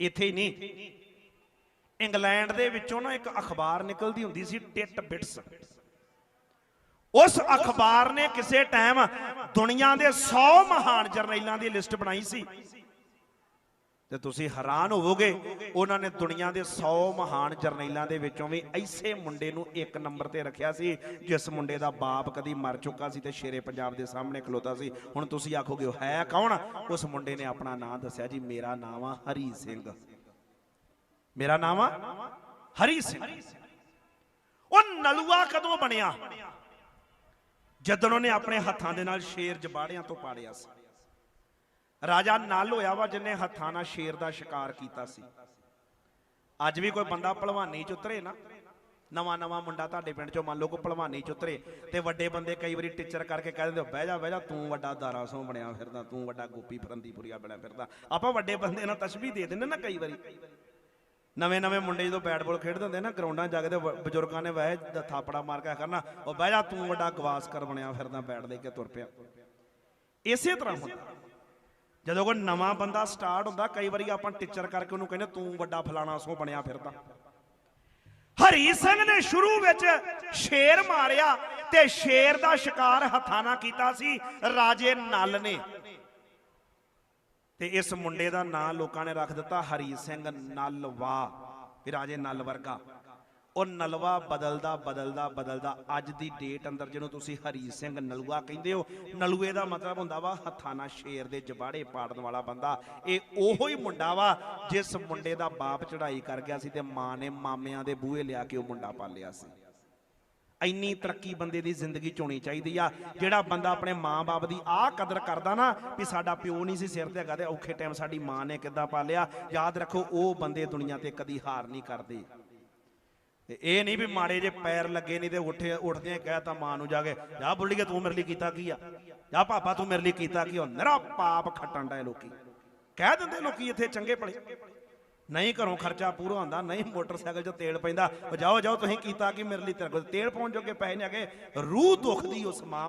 ਇੱਥੇ ਨਹੀਂ। ਇੰਗਲੈਂਡ ਦੇ ਵਿੱਚੋਂ ਨਾ ਇੱਕ ਅਖਬਾਰ ਨਿਕਲਦੀ ਹੁੰਦੀ ਸੀ, ਟਿਟ ਬਿਟਸ। ਉਸ ਅਖਬਾਰ ਨੇ ਕਿਸੇ ਟਾਈਮ ਦੁਨੀਆ ਦੇ 100 ਮਹਾਨ ਜਰਨੈਲਾਂ ਦੀ ਲਿਸਟ ਬਣਾਈ ਸੀ। ਤੇ ਤੁਸੀਂ ਹੈਰਾਨ ਹੋਵੋਗੇ, ਉਹਨਾਂ ਨੇ ਦੁਨੀਆ ਦੇ 100 ਮਹਾਨ ਜਰਨੈਲਾਂ ਦੇ ਵਿੱਚੋਂ ਵੀ ਐਸੇ ਮੁੰਡੇ ਨੂੰ ਇੱਕ ਨੰਬਰ ਤੇ ਰੱਖਿਆ ਸੀ, ਜਿਸ ਮੁੰਡੇ ਦਾ ਬਾਪ ਕਦੀ ਮਰ ਚੁੱਕਾ ਸੀ ਤੇ ਸ਼ੇਰੇ ਪੰਜਾਬ ਦੇ ਸਾਹਮਣੇ ਖਲੋਤਾ ਸੀ। ਹੁਣ ਤੁਸੀਂ ਆਖੋਗੇ ਉਹ ਹੈ ਕੌਣ? ਉਸ ਮੁੰਡੇ ਨੇ ਆਪਣਾ ਨਾਮ ਦੱਸਿਆ ਜੀ, ਮੇਰਾ ਨਾਮ ਆ ਹਰੀ ਸਿੰਘ। ਮੇਰਾ ਨਾਮ ਆ ਹਰੀ ਸਿੰਘ। ਉਹ ਨਲੂਆ ਕਦੋਂ ਬਣਿਆ? ਜਦੋਂ ਉਹਨੇ ਆਪਣੇ ਹੱਥਾਂ ਦੇ ਨਾਲ ਸ਼ੇਰ ਜਬਾੜਿਆਂ ਤੋਂ ਪਾੜਿਆ ਸੀ। ਰਾਜਾ ਨਲ ਹੋਇਆ ਵਾ ਜਿਨੇ ਹੱਥਾਂ ਨਾਲ ਸ਼ੇਰ ਦਾ ਸ਼ਿਕਾਰ ਕੀਤਾ ਸੀ। ਅੱਜ ਵੀ ਕੋਈ ਬੰਦਾ ਭਲਵਾਨੀ ਚ ਉਤਰੇ ਨਾ। ਨਵਾਂ ਨਵਾਂ ਮੁੰਡਾ ਤੁਹਾਡੇ ਪਿੰਡ ਚੋਂ ਮੰਨ ਲਓ ਕੋਈ ਭਲਵਾਨੀ ਚ ਉਤਰੇ ਤੇ ਵੱਡੇ ਬੰਦੇ ਕਈ ਵਾਰੀ ਟੀਚਰ ਕਰਕੇ ਕਹਿ ਦਿੰਦੇ ਬਹਿ ਜਾ ਬਹਿ ਜਾ, ਤੂੰ ਵੱਡਾ ਦਾਰਾ ਸੋਂ ਬਣਿਆ ਫਿਰਦਾ, ਤੂੰ ਵੱਡਾ ਗੋਪੀ ਫਰੰਦੀਪੁਰੀਆ ਬਣਿਆ ਫਿਰਦਾ। ਆਪਾਂ ਵੱਡੇ ਬੰਦੇ ਨਾਲ ਤਸ਼ਬੀਹ ਦੇ ਦਿੰਦੇ ਨਾ ਕਈ ਵਾਰੀ। ਨਵੇਂ ਨਵੇਂ ਮੁੰਡੇ ਜਦੋਂ ਬੈਟ ਬਾਲ ਖੇਡਦੇ ਹੁੰਦੇ ਨਾ, ਗਰਾਊਂਡਾਂ ਜਾਗਦੇ ਬਜ਼ੁਰਗਾਂ ਨੇ ਵਹਿ ਥਾਪੜਾ ਮਾਰ ਕੇ ਕਰਨਾ ਉਹ ਬਹਿ ਜਾ, ਤੂੰ ਵੱਡਾ ਗਵਾਸਕਰ ਬਣਿਆ ਫਿਰਦਾ ਬੈਟ ਲੈ ਕੇ ਤੁਰ ਪਿਆ। ਇਸੇ ਤਰ੍ਹਾਂ ਹੁੰਦਾ। ਜਦੋਂ ਕੋਈ ਨਵਾਂ ਬੰਦਾ ਸਟਾਰਟ ਹੁੰਦਾ, ਕਈ ਵਾਰੀ ਆਪਾਂ ਟੀਚਰ ਕਰਕੇ ਉਹਨੂੰ ਕਹਿੰਦੇ, ਤੂੰ ਵੱਡਾ ਫਲਾਣਾ, ਸੋ ਬਣਿਆ ਫਿਰਦਾ। ਹਰੀ ਸਿੰਘ ਨੇ ਸ਼ੁਰੂ ਵਿੱਚ ਸ਼ੇਰ ਮਾਰਿਆ ਤੇ ਸ਼ੇਰ ਦਾ ਸ਼ਿਕਾਰ ਹੱਥਾਂ ਨਾਲ ਕੀਤਾ ਸੀ, ਰਾਜੇ ਨਲ ਨੇ। ਤੇ ਇਸ ਮੁੰਡੇ ਦਾ ਨਾਂ ਲੋਕਾਂ ਨੇ ਰੱਖ ਦਿੱਤਾ, ਹਰੀ ਸਿੰਘ ਨਲਵਾ ਵੀ ਰਾਜੇ ਨਲ ਵਰਗਾ। ਉਹ ਨਲਵਾ ਬਦਲਦਾ ਬਦਲਦਾ ਬਦਲਦਾ। ਅੱਜ ਦੀ ਡੇਟ ਅੰਦਰ ਜਿਹਨੂੰ ਤੁਸੀਂ ਹਰੀ ਸਿੰਘ ਨਲੂਆ ਕਹਿੰਦੇ ਹੋ, ਨਲੂਏ ਦਾ ਮਤਲਬ ਹੁੰਦਾ ਵਾ ਹੱਥਾਂ ਨਾਲ ਸ਼ੇਰ ਦੇ ਜਬਾੜੇ ਪਾੜਨ ਵਾਲਾ ਬੰਦਾ। ਇਹ ਉਹੋ ਹੀ ਮੁੰਡਾ ਵਾ ਜਿਸ ਮੁੰਡੇ ਦਾ ਬਾਪ ਚੜਾਈ ਕਰ ਗਿਆ ਸੀ ਤੇ ਮਾਂ ਨੇ ਮਾਮਿਆਂ ਦੇ ਬੂਹੇ ਲਿਆ ਕੇ ਉਹ ਮੁੰਡਾ ਪਾਲਿਆ ਸੀ। ਇੰਨੀ ਤਰੱਕੀ ਬੰਦੇ ਦੀ ਜ਼ਿੰਦਗੀ ਚ ਹੋਣੀ ਚਾਹੀਦੀ ਆ। ਜਿਹੜਾ ਬੰਦਾ ਆਪਣੇ ਮਾਂ-ਬਾਪ ਦੀ ਆਹ ਕਦਰ ਕਰਦਾ ਨਾ ਵੀ ਸਾਡਾ ਪਿਓ ਨਹੀਂ ਸੀ ਸਿਰ ਤੇ ਹੈਗਾ ਤੇ ਔਖੇ ਟਾਈਮ ਸਾਡੀ ਮਾਂ ਨੇ ਕਿੱਦਾਂ ਪਾਲਿਆ, ਯਾਦ ਰੱਖੋ ਉਹ ਬੰਦੇ ਦੁਨੀਆ ਤੇ ਕਦੀ ਹਾਰ ਨਹੀਂ ਕਰਦੇ। ਤੇ ਇਹ ਨਹੀਂ ਵੀ ਮਾੜੇ ਜੇ ਪੈਰ ਲੱਗੇ ਨਹੀਂ ਤੇ ਉੱਠੇ ਉੱਠਦੇ ਕਹਿਤਾ ਮਾਂ ਨੂੰ ਜਾ ਕੇ, ਜਾ ਬੁੱਢੀਏ ਤੂੰ ਮੇਰੇ ਲਈ ਕੀਤਾ ਕੀ ਆ? ਜਾ ਪਾਪਾ ਤੂੰ ਮੇਰੇ ਲਈ ਕੀਤਾ ਕੀ ਉਹ ਨਰਾ ਪਾਪ ਖੱਟਣ ਦਾ ਲੋਕੀ। ਕਹਿ ਦਿੰਦੇ ਲੋਕੀ ਇੱਥੇ ਚੰਗੇ ਭਲੇ। ਨਹੀਂ ਘਰੋਂ ਖਰਚਾ ਪੂਰਾ ਹੁੰਦਾ, ਨਹੀਂ ਮੋਟਰਸਾਈਕਲ 'ਚ ਤੇਲ ਪੈਂਦਾ। ਉਹ ਜਾਓ ਜਾਓ, ਤੁਸੀਂ ਕੀਤਾ ਕਿ ਮੇਰੇ ਲਈ ਤੇਰੇ ਕੋਲ? ਤੇਲ ਪਾਉਣ ਜੋਗੇ ਪੈਸੇ ਨਹੀਂ ਹੈਗੇ। ਰੂਹ ਦੁਖਦੀ ਉਸ ਮਾਂ